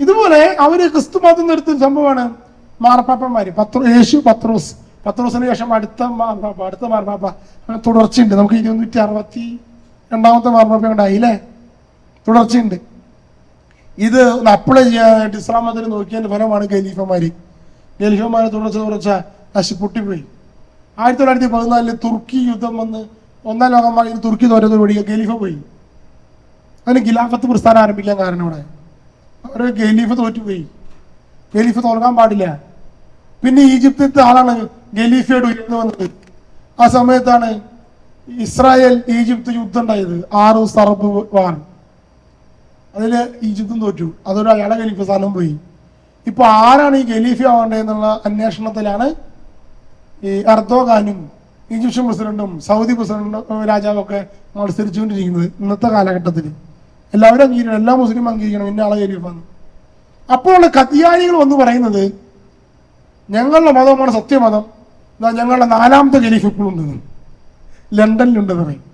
ഇതുപോലെ അവർ ക്രിസ്തു മതം നിർത്തുന്ന സംഭവമാണ് മാർപ്പാപ്പന്മാര്. പത്ര യേശു പത്രോസ്. പത്രോസിന് ശേഷം അടുത്ത മാർപ്പാപ്പ അടുത്ത മാർപ്പാപ്പ. അങ്ങനെ തുടർച്ചയുണ്ട്. നമുക്ക് ഇരുന്നൂറ്റി അറുപത്തി രണ്ടാമത്തെ മാർപ്പാപ്പ ഉണ്ടായില്ലേ തുടർച്ചയുണ്ട്. ഇത് ഒന്ന് അപ്ലൈ ചെയ്യാനായിട്ട് ഇസ്ലാം മതത്തിന് നോക്കിയതിന്റെ ഫലമാണ് ഖലീഫമാര്. ഖലീഫമാര് തുടർച്ച തുടർച്ച നശി പൊട്ടിപ്പോയി. ആയിരത്തി തൊള്ളായിരത്തി പതിനാലിൽ തുർക്കി യുദ്ധം വന്ന് ഒന്നാം ലോകം തുർക്കി തോറ്റതോടുകൂടി ഖലീഫ പോയി. അതിന് ഖിലാഫത്ത് പ്രസ്ഥാനം ആരംഭിക്കാൻ കാരണം ഇവിടെ അവർ ഗലീഫ് തോറ്റുപോയി. ഗലീഫ് തോൽക്കാൻ പാടില്ല. പിന്നെ ഈജിപ്തിലത്തെ ആളാണ് ഗലീഫയോട് ഉയർന്നു വന്നത്. ആ സമയത്താണ് ഇസ്രായേൽ ഈജിപ്ത് യുദ്ധം ഉണ്ടായത്. ആറ് സറബ് വാൻ അതിൽ ഈജിപ്തും തോറ്റു. അതൊരു അയാളെ ഗലീഫ് സ്ഥാനം പോയി. ഇപ്പോൾ ആരാണ് ഈ ഖലീഫ ആവേണ്ടതെന്നുള്ള അന്വേഷണത്തിലാണ് ഈ അർദോഗാനും ഈജിപ്ഷ്യൻ പ്രസിഡന്റും സൗദി പ്രസിഡന്റും രാജാവൊക്കെ മത്സരിച്ചുകൊണ്ടിരിക്കുന്നത് ഇന്നത്തെ കാലഘട്ടത്തിൽ എല്ലാവരും അംഗീകരിക്കണം എല്ലാ മുസ്ലിം അംഗീകരിക്കണം ഇന്ന ആളെ ഖലീഫാന്ന് അപ്പോഴുള്ള കത്തിയാനികൾ വന്ന് പറയുന്നത് ഞങ്ങളുടെ മതമാണ് സത്യമതം. എന്നാൽ ഞങ്ങളുടെ നാലാമത്തെ ഖലീഫ് ഇപ്പോഴും ഉണ്ട് ലണ്ടനിലുണ്ടെന്ന് പറയും.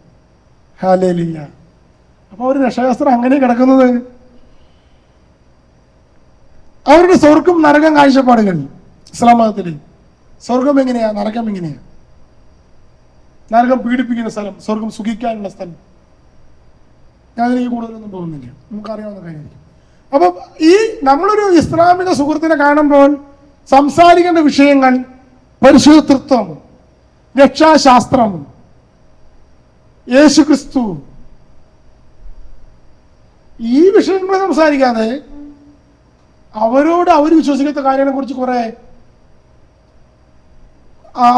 ഹാലേലില്ല അപ്പൊ അവർ രക്ഷാശാസ്ത്രം അങ്ങനെ കിടക്കുന്നത്. അവരുടെ സ്വർഗം നരകം കാഴ്ചപ്പാടുകൾ ഇസ്ലാം മതത്തിൽ സ്വർഗം എങ്ങനെയാ? നരകം എങ്ങനെയാ? നരകം പീഡിപ്പിക്കുന്ന സ്ഥലം സ്വർഗം സുഖിക്കാനുള്ള സ്ഥലം. ഞാൻ എനിക്ക് കൂടുതലൊന്നും തോന്നുന്നില്ല. നമുക്കറിയാവുന്ന കാര്യമായിരിക്കും അപ്പൊ ഈ നമ്മളൊരു ഇസ്ലാമിക സുഹൃത്തിനെ കാണുമ്പോൾ സംസാരിക്കേണ്ട വിഷയങ്ങൾ പരിശുദ്ധത്വം രക്ഷാശാസ്ത്രം യേശു ക്രിസ്തു ഈ വിഷയങ്ങൾ സംസാരിക്കാതെ അവരോട് അവർ വിശ്വസിക്കാത്ത കാര്യങ്ങളെ കുറിച്ച് കുറെ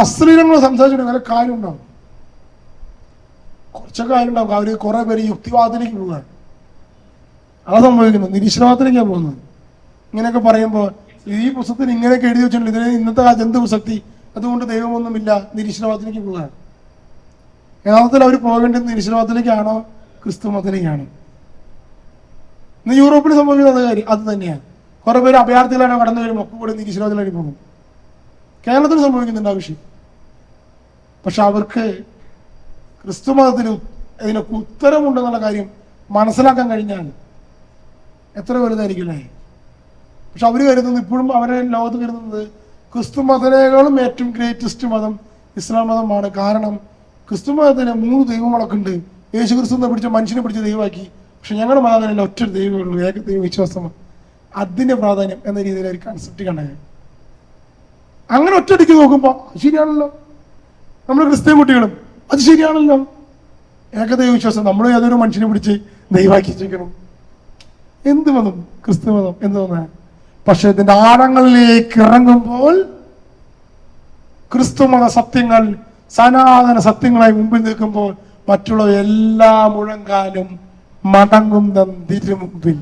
അശ്ലീലങ്ങൾ സംസാരിച്ചിട്ടുണ്ടെങ്കിൽ കാര്യം ഉണ്ടാവും. കുറച്ചൊക്കെ അവർ കുറെ പേര് യുക്തിവാദത്തിലേക്ക് പോവുക അതാ സംഭവിക്കുന്നത്. നിരീശ്വരവാദത്തിലേക്കാണ് പോകുന്നത്. ഇങ്ങനെയൊക്കെ പറയുമ്പോൾ ഈ പുസ്തകത്തിൽ ഇങ്ങനെയൊക്കെ എഴുതി വെച്ചിട്ടുണ്ട്. ഇതിന് ഇന്നത്തെ കാലത്ത് എന്ത് പ്രസക്തി? അതുകൊണ്ട് ദൈവമൊന്നുമില്ല. നിരീശ്വരവാദത്തിലേക്ക് പോവുകയാണ് യഥാർത്ഥത്തിൽ അവർ പോകേണ്ടത് നിരീശ്വരവാദത്തിലേക്കാണോ? ക്രിസ്തു മതത്തിലേക്കാണോ. ഇന്ന് യൂറോപ്പിൽ സംഭവിക്കുന്നത് കാര്യം. അത് തന്നെയാണ്. കുറെ പേര് അഭയാർത്ഥികളാണ് കടന്നു വരുമ്പോൾ ഒക്കെ കൂടെ നിരീശ്വരവാദത്തിലേക്ക് പോകും കേരളത്തിൽ സംഭവിക്കുന്നുണ്ട് ആ വിഷയം. പക്ഷെ അവർക്ക് ക്രിസ്തു മതത്തിന് ഇതിനൊക്കെ ഉത്തരമുണ്ടെന്നുള്ള കാര്യം മനസ്സിലാക്കാൻ കഴിഞ്ഞാൽ എത്ര വലുതായിരിക്കില്ലേ? പക്ഷെ അവർ കരുതുന്നത് ഇപ്പോഴും അവരെ ലോകത്ത് കരുതുന്നത് ക്രിസ്തു മതനേക്കാളും ഏറ്റവും ഗ്രേറ്റസ്റ്റ് മതം ഇസ്ലാം മതമാണ്. കാരണം ക്രിസ്തു മതത്തിന് മൂന്ന് ദൈവങ്ങളൊക്കെ ഉണ്ട്. യേശു ക്രിസ്തു പിടിച്ച മനുഷ്യനെ പിടിച്ച ദൈവമാക്കി. പക്ഷെ ഞങ്ങളുടെ മതം അങ്ങനെയല്ല. ഒറ്റ ദൈവമുള്ളൂ ഏക ദൈവ വിശ്വാസമാണ് അതിന്റെ പ്രാധാന്യം എന്ന രീതിയിൽ ഒരു കൺസെപ്റ്റ് കണ്ടത്. അങ്ങനെ ഒറ്റയടിക്ക് നോക്കുമ്പോൾ ശരിയാണല്ലോ. നമ്മൾ ക്രിസ്ത്യൻ കുട്ടികളും അത് ശരിയാണല്ലോ. ഏകദൈവ വിശ്വാസം നമ്മൾ ഏതൊരു മനുഷ്യനെ പിടിച്ച് ദൈവാക്കി വെച്ചേക്കണം എന്ത് മതം? ക്രിസ്തു മതം എന്ത് തോന്നാ പക്ഷെ ഇതിന്റെ ആഴങ്ങളിലേക്ക് ഇറങ്ങുമ്പോൾ ക്രിസ്തു മത സത്യങ്ങൾ സനാതന സത്യങ്ങളായി മുമ്പിൽ നിൽക്കുമ്പോൾ മറ്റുള്ള എല്ലാ മുഴങ്കാലും മടങ്ങുന്ന തിരുമുമ്പിൽ